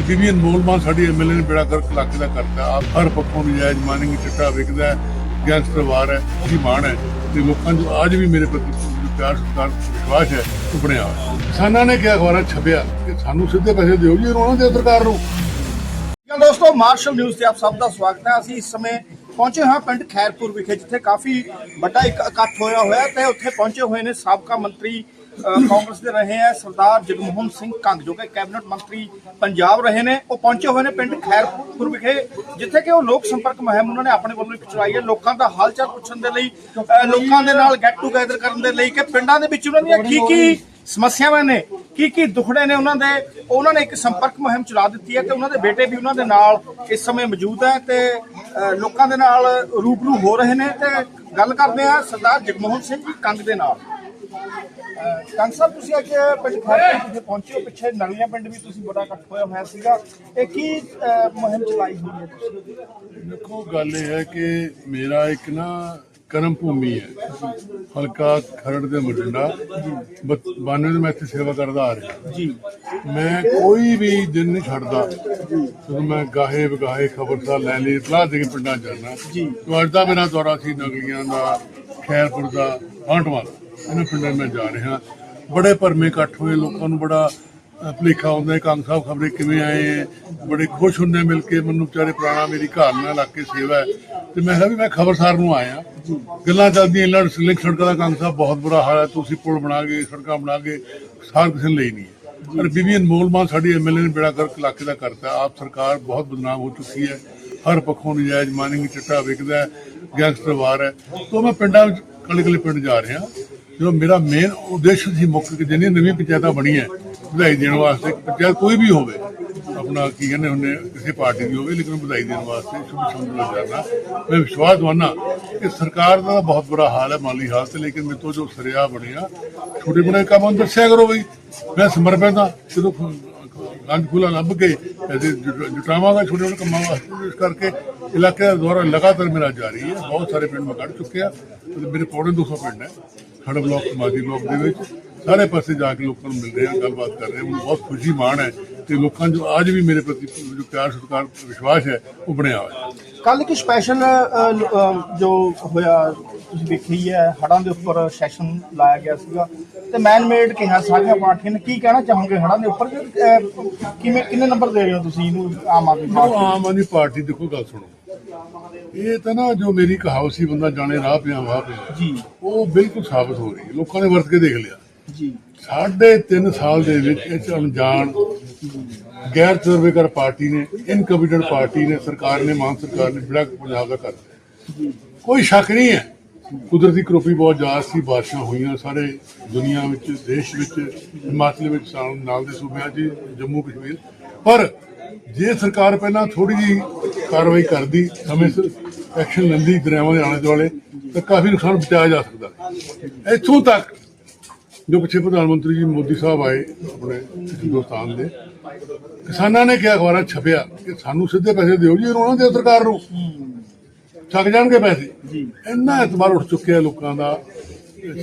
ਪਰ ਬੀਬੀ ਅਨਮੋਲ ਮਾਨ ਸਾਡੀ ਐਮਐਲਏ ਨੇ ਬੇੜਾ ਕਰਕੇ ਇਲਾਕੇ ਦਾ ਕਰਤਾ। ਹਰ ਪੱਖੋਂ ਨਜਾਇਜ਼ ਮਾਈਨਿੰਗ ਚਿੱਟਾ ਵਿਕਦਾ ਹੈ ਹੈ ਉਹਦੀ ਮਾਣ ਹੈ ਤੇ ਲੋਕਾਂ ਨੂੰ ਅੱਜ ਵੀ ਮੇਰੇ ਪ੍ਰਤੀ ਪਿਆਰ, ਸਤਿਕਾਰ, ਵਿਸ਼ਵਾਸ ਹੈ ਉਹ ਬਣਿਆ ਕਿਸਾਨਾਂ ਨੇ ਕਿਹਾ, ਅਖਬਾਰਾਂ ਛਪਿਆ ਕਿ ਸਾਨੂੰ ਸਿੱਧੇ ਪੈਸੇ ਦਿਓ ਜੀ ਉਹਨਾਂ ਦੇ ਸਰਕਾਰ ਨੂੰ। ਦੋਸਤੋ, ਮਾਰਸ਼ਲ ਨਿਊਜ਼ ਤੇ ਆਪ ਸਭ ਦਾ ਸਵਾਗਤ ਹੈ। ਅਸੀਂ ਇਸ ਸਮੇਂ ਪਹੁੰਚੇ ਹਾਂ ਪਿੰਡ ਖੈਰਪੁਰ ਵਿਖੇ, ਜਿੱਥੇ ਕਾਫੀ ਵੱਡਾ ਇੱਕ ਇਕੱਠ ਹੋਇਆ ਹੋਇਆ ਤੇ ਉੱਥੇ ਪਹੁੰਚੇ ਹੋਏ ਨੇ ਸਾਬਕਾ ਮੰਤਰੀ ਕਾਂਗਰਸ ਦੇ ਰਹੇ ਹੈ ਸਰਦਾਰ ਜਗਮੋਹਨ ਸਿੰਘ ਕੰਗ ਜੋ ਕਿ ਕੈਬਨਿਟ ਮੰਤਰੀ ਪੰਜਾਬ ਰਹੇ ਨੇ। ਉਹ ਪਹੁੰਚੇ ਹੋਏ ਨੇ ਪਿੰਡ ਖੈਰਪੁਰ ਵਿਖੇ ਜਿੱਥੇ ਕਿ ਉਹ ਲੋਕ ਸੰਪਰਕ ਮੁਹਿੰਮ ਉਹਨਾਂ ਨੇ ਆਪਣੇ ਵੱਲੋਂ ਇੱਕ ਚਲਾਈ ਹੈ। ਲੋਕਾਂ ਦਾ ਹਾਲ ਚਾਲ ਪੁੱਛਣ ਦੇ ਲਈ ਲੋਕਾਂ ਦੇ ਨਾਲ ਗੈਟ ਟੂਗੇਦਰ ਕਰਨ ਦੇ ਲਈ ਕਿ ਪਿੰਡਾਂ ਦੇ ਵਿੱਚ ਉਹਨਾਂ ਦੀਆਂ ਕੀ ਕੀ ਸਮੱਸਿਆਵਾਂ ਨੇ ਕੀ ਕੀ ਦੁਖੜੇ ਨੇ ਉਹਨਾਂ ਦੇ ਉਹਨਾਂ ਨੇ ਇੱਕ ਸੰਪਰਕ ਮੁਹਿੰਮ ਚਲਾ ਦਿੱਤੀ ਹੈ ਤੇ ਉਹਨਾਂ ਦੇ ਬੇਟੇ ਵੀ ਉਹਨਾਂ ਦੇ ਨਾਲ ਇਸ ਸਮੇਂ ਮੌਜੂਦ ਹੈ ਤੇ ਲੋਕਾਂ ਦੇ ਨਾਲ ਰੂਬਰੂ ਹੋ ਰਹੇ ਨੇ ਤੇ ਗੱਲ ਕਰਦੇ ਆ ਸਰਦਾਰ ਜਗਮੋਹਨ ਸਿੰਘ ਜੀ ਕੰਗ ਦੇ ਨਾਲ। ਕੰਗ ਸਾਹਿਬ ਤੁਸੀਂ ਅੱਜ ਖਾਰਪੁਰ ਵਿਖੇ ਪਹੁੰਚੇ ਹੋ। ਪਿੱਛੇ ਨਲੀਆਂ ਪਿੰਡ ਵੀ ਤੁਸੀਂ ਬੜਾ ਇਕੱਠ ਹੋਇਆ ਹੋਇਆ ਸੀਗਾ। ਇਹ ਕੀ ਮੁਹਿੰਮ ਚਲਾਈ ਹੋਈ ਹੈ ਤੁਸੀਂ? ਦੇਖੋ ਗੱਲ ਇਹ ਹੈ ਕਿ ਮੇਰਾ ਇੱਕ ਨਾ ਕਰਮ ਭੂਮੀ ਹੈ। ਹਲਕਾ ਖਰੜ ਦੇ ਮਰਿੰਡਾ 92 ਦੇ ਮੈਂ ਇੱਥੇ ਸੇਵਾ ਕਰਦਾ ਆ ਰਿਹਾ। ਜੀ। ਮੈਂ ਕੋਈ ਵੀ ਦਿਨ ਨਹੀਂ ਛੱਡਦਾ। ਜਦੋਂ ਮੈਂ ਗਾਹੇ ਬਗਾਹੇ ਖਬਰਸਾਰ ਲੈ ਲਈ ਇਤਲਾਹ ਦੇ ਪਿੰਡਾਂ ਜਾਣਾ ਜੀ। ਤੋਂ ਅੱਜ ਦਾ ਮੇਰਾ ਦੌਰਾ ਸੀ ਨਗਲੀਆਂ ਦਾ ਖੈਰਪੁਰ ਦਾ ਬਾਂਟਵਾਲ ਇਹਨਾਂ ਪਿੰਡਾਂ ਮੈਂ ਜਾ ਰਿਹਾ। ਬੜੇ ਭਰਮੇ ਇਕੱਠ ਹੋਏ ਲੋਕਾਂ ਨੂੰ ਬੜਾ ਅ, ਭੁਲੇਖਾ ਆਉਂਦਾ ਹੈ ਕੰਗ ਸਾਹਿਬ ਖਬਰੇ ਕਿਵੇਂ ਆਏ ਹੈ। ਬੜੇ ਖੁਸ਼ ਹੁੰਦੇ ਮਿਲ ਕੇ ਮੈਨੂੰ ਵਿਚਾਰੇ ਪੁਰਾਣਾ ਮੇਰੀ ਘਰ ਨਾਲ ਇਲਾਕੇ ਸੇਵਾ ਹੈ। ਤੇ ਮੈਂ ਕਿਹਾ ਵੀ ਮੈਂ ਖਬਰਸਾਰ ਨੂੰ ਆਇਆ। ਗੱਲਾਂ ਚੱਲਦੀਆਂ ਲੜ ਲਿੰਕ ਸੜਕਾਂ ਦਾ ਕੰਗ ਸਾਹਿਬ ਬਹੁਤ ਬੁਰਾ ਹਾਲ ਹੈ ਤੁਸੀਂ ਪੁਲ ਬਣਾ ਕੇ ਸੜਕਾਂ ਬਣਾ ਗਏ ਸਾਰ ਕਿਸੇ ਨੇ ਲਈ ਨਹੀਂ ਪਰ ਬੀਬੀ ਅਨਮੋਲ ਮਾਨ ਸਾਡੀ ਐਮਐਲਏ ਨੇ ਬੇੜਾ ਕਰਕੇ ਇਲਾਕੇ ਦਾ ਕਰਤਾ ਆਪ ਸਰਕਾਰ ਬਹੁਤ ਬਦਨਾਮ ਹੋ ਚੁੱਕੀ ਹੈ। ਹਰ ਪੱਖੋਂ ਨਜਾਇਜ਼ ਮਾਈਨਿੰਗ ਚਿੱਟਾ ਵਿਕਦਾ ਹੈ ਗੈਂਗਸਟਰ ਵਾਰ ਹੈ। ਤੋਂ ਮੈਂ ਪਿੰਡਾਂ ਵਿੱਚ ਕਲੇ ਕਲੇ ਪਿੰਡ ਜਾ ਰਿਹਾ। ਜੋ ਮੇਰਾ ਮੇਨ ਉਦੇਸ਼ ਸੀ ਮੁੱਖ ਕਿ ਜਿੰਨੀ ਨਵੀਂ ਪੰਚਾਇਤਾਂ ਬਣੀਆਂ, ਵਧਾਈ ਦੇਣ ਵਾਸਤੇ ਪੰਚਾਇਤ ਕੋਈ ਵੀ ਹੋਵੇ, ਆਪਣਾ ਕੀ ਕਹਿੰਦੇ ਹੁੰਦੇ ਕਿਸੇ ਪਾਰਟੀ ਦੀ ਹੋਵੇ, ਲੇਕਿਨ ਵਧਾਈ ਦੇਣ ਵਾਸਤੇ ਸ਼ੁਭ ਸੰਦਰਭ ਕਰਨਾ ਮੈਂ ਵਿਸ਼ਵਾਸ ਦਵਾਨਾ ਕਿ ਸਰਕਾਰ ਦਾ ਬਹੁਤ ਬੁਰਾ ਹਾਲ ਹੈ ਮਾਲੀ ਹਾਲਤ ਲੇਕਿਨ ਮੇਰੇ ਤੋਂ ਜੋ ਸਰਿਆ ਬਣਿਆ, ਛੋਟੇ ਬੜੇ ਕੰਮ ਨੂੰ ਦੱਸਿਆ ਕਰੋ ਬਈ। ਮੈਂ ਸਮਰਪਿਤ ਹਾਂ ਜਦੋਂ ਗੰਜ ਖੁੱਲਾ ਲੱਭ ਕੇ ਐਸੇ ਜੁਟਾਵਾਂਗਾ ਛੋਟੇ ਛੋਟੇ ਕੰਮਾਂ ਵਾਸਤੇ ਇਸ ਕਰਕੇ ਇਲਾਕੇ ਦਾ ਦੌਰਾ ਲਗਾਤਾਰ ਮੇਰਾ ਜਾਰੀ ਹੈ। ਬਹੁਤ ਸਾਰੇ ਪਿੰਡ ਮੈਂ ਕੱਢ ਚੁੱਕਿਆ ਤੇ ਮੇਰੇ ਪੌਣੇ 200 ਪਿੰਡ ਹੈ। ਖੜ ਬਲਾਕ ਸਮਾਜੀ ਬਲਾਕ ਦੇ ਵਿੱਚ ਸਾਰੇ ਪਾਸੇ ਜਾ ਕੇ ਲੋਕਾਂ ਨੂੰ ਮਿਲ ਰਹੇ ਹਾਂ ਗੱਲਬਾਤ ਕਰ ਰਹੇ ਹਾਂ ਮੈਨੂੰ ਬਹੁਤ ਖੁਸ਼ੀ ਮਾਣ ਹੈ ਤੇ ਲੋਕਾਂ ਨੂੰ ਜੋ ਅੱਜ ਵੀ ਮੇਰੇ ਪ੍ਰਤੀ ਜੋ ਪਿਆਰ ਸਤਿਕਾਰ ਵਿਸ਼ਵਾਸ ਹੈ ਉਹ ਬਣਿਆ ਹੋਇਆ ਕੱਲ ਇੱਕ ਸਪੈਸ਼ਲ ਜੋ ਹੋਇਆ ਤੁਸੀਂ ਵੇਖੀ ਹੈ ਹੜਾਂ ਦੇ ਉੱਪਰ ਸੈਸ਼ਨ ਲਾਇਆ ਗਿਆ ਸੀਗਾ। ਤੇ ਮੈਨ ਮੇਡ ਕਿਹਾ ਸਾਰੀਆਂ ਪਾਰਟੀਆਂ ਨੇ। ਕੀ ਕਹਿਣਾ ਚਾਹੋਗੇ ਹੜਾਂ ਦੇ ਉੱਪਰ? ਕਿਵੇਂ ਕਿੰਨੇ ਨੰਬਰ ਦੇ ਰਹੇ ਹੋ ਤੁਸੀਂ ਇਹਨੂੰ ਆਮ ਆਦਮੀ ਪਾਰਟੀ? ਆਮ ਆਦਮੀ ਪਾਰਟੀ ਦੇਖੋ ਗੱਲ ਸੁਣੋ। ਇਹ ਤਾਂ ਨਾ ਜੋ ਮੇਰੀ ਕਹਾਵਤ ਸੀ ਬੰਦਾ ਜਾਣੇ ਰਾਹ ਪਿਆ ਵਾਹ ਪਿਆ। ਜੀ। ਉਹ ਬਿਲਕੁਲ ਸਾਬਤ ਹੋ ਰਹੀ। ਹੈ ਲੋਕਾਂ ਨੇ ਵਰਤ ਕੇ ਦੇਖ ਲਿਆ। ਜੀ। ਸਾਢੇ ਤਿੰਨ ਸਾਲ ਦੇ ਵਿੱਚ ਇਹ 'ਚ ਅਣਜਾਣ ਗੈਰ ਤਜਰਬੇਕਾਰ ਪਾਰਟੀ ਨੇ ਇਨਕੰਪੀਟੈਂਟ ਪਾਰਟੀ ਨੇ ਸਰਕਾਰ ਨੇ ਮਾਨ ਸਰਕਾਰ ਨੇ ਬੜਾ ਪੰਜਾਬ ਦਾ ਕਰ ਦਿੱਤਾ। ਕੋਈ ਸ਼ੱਕ ਨਹੀਂ ਹੈ। ਕੁਦਰਤੀ ਕਰੋਪੀ ਬਹੁਤ ਜ਼ਿਆਦਾ ਸੀ ਬਾਰਿਸ਼ਾਂ ਹੋਈਆਂ ਸਾਰੇ ਦੁਨੀਆ ਵਿੱਚ ਦੇਸ਼ ਵਿੱਚ ਹਿਮਾਚਲ ਵਿੱਚ ਨਾਲ ਦੇ ਸੂਬਿਆਂ 'ਚ ਜੰਮੂ ਕਸ਼ਮੀਰ ਪਰ ਜੇ ਸਰਕਾਰ ਪਹਿਲਾਂ ਥੋੜੀ ਜੀ ਕਾਰਵਾਈ ਕਰਦੀ ਸਮੇਂ ਸਿਰ ਐਕਸ਼ਨ ਲੈਂਦੀ ਦਰਿਆਵਾਂ ਦੇ ਆਲੇ ਦੁਆਲੇ ਤਾਂ ਕਾਫੀ ਨੁਕਸਾਨ ਬਚਾਇਆ ਜਾ ਸਕਦਾ। ਇੱਥੋਂ ਤੱਕ ਜੋ ਪਿੱਛੇ ਪ੍ਰਧਾਨ ਮੰਤਰੀ ਜੀ ਮੋਦੀ ਸਾਹਿਬ ਆਏ ਆਪਣੇ ਹਿੰਦੁਸਤਾਨ ਦੇ ਕਿਸਾਨਾਂ ਨੇ ਕਿਹਾ ਅਖਬਾਰਾਂ ਛਪਿਆ ਕਿ ਸਾਨੂੰ ਸਿੱਧੇ ਪੈਸੇ ਦਿਓ ਜੀ ਉਹਨਾਂ ਦੇ ਸਰਕਾਰ ਨੂੰ। ਛੱਕ ਜਾਣਗੇ ਪੈਸੇ। ਜੀ। ਇੰਨਾ ਇਤਬਾਰ ਉੱਠ ਚੁੱਕਿਆ ਲੋਕਾਂ ਦਾ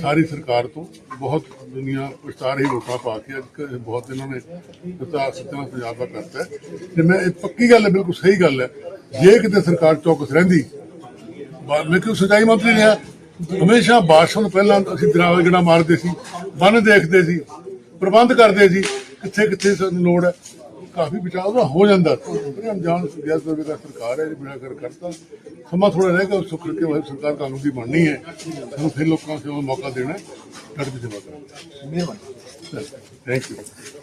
ਸਾਰੀ ਸਰਕਾਰ ਤੋਂ। ਬਹੁਤ ਦੁਨੀਆ ਪਛਤਾ ਰਹੀ ਵੋਟਾਂ ਪਾ ਕੇ ਅੱਜ ਬਹੁਤ ਇਹਨਾਂ ਨੇ ਦਿੱਤਾ ਸੱਤਨਾ ਪੰਜਾਬ ਦਾ ਕਰਤਾ ਹੈ। ਤੇ ਮੈਂ ਇਹ ਪੱਕੀ ਗੱਲ ਹੈ ਬਿਲਕੁਲ ਸਹੀ ਗੱਲ ਹੈ। ਜੇ ਕਿਤੇ ਸਰਕਾਰ ਚੌਕਸ ਰਹਿੰਦੀ ਕਿਉਂ ਸਜਾਈ ਮੰਤਰੀ ਰਿਹਾ ਹਮੇਸ਼ਾ ਬਾਰਿਸ਼ਾਂ ਤੋਂ ਪਹਿਲਾਂ ਅਸੀਂ ਦਰਾਵੇ ਗੜਾ ਮਾਰਦੇ ਸੀ ਬੰਨ ਦੇਖਦੇ ਸੀ ਪ੍ਰਬੰਧ ਕਰਦੇ ਸੀ ਕਿੱਥੇ ਕਿੱਥੇ ਸਾਨੂੰ ਲੋੜ ਹੈ। ਕਾਫੀ ਬਚਾਅ ਉਹਦਾ ਹੋ ਜਾਂਦਾ। ਪਰ ਅਣਜਾਣ ਗੈਸ ਸਰਵੇ ਦਾ ਸਰਕਾਰ ਹੈ ਬੜਾ ਕਰ ਕਰਤਾ। ਸਮਾਂ ਥੋੜਾ ਰਹਿ ਗਿਆ ਸੁੱਖ ਕੇ ਵਾਲੀ ਸਰਕਾਰ ਕਾਨੂੰਨ ਦੀ ਬਣਨੀ ਹੈ। ਸਾਨੂੰ ਫਿਰ ਲੋਕਾਂ ਨੂੰ ਦਾ ਮੌਕਾ ਦੇਣਾ ਹੈ। ਡਟ ਕੇ ਮਿਹਰਬਾਨੀ ਥੈਂਕ ਯੂ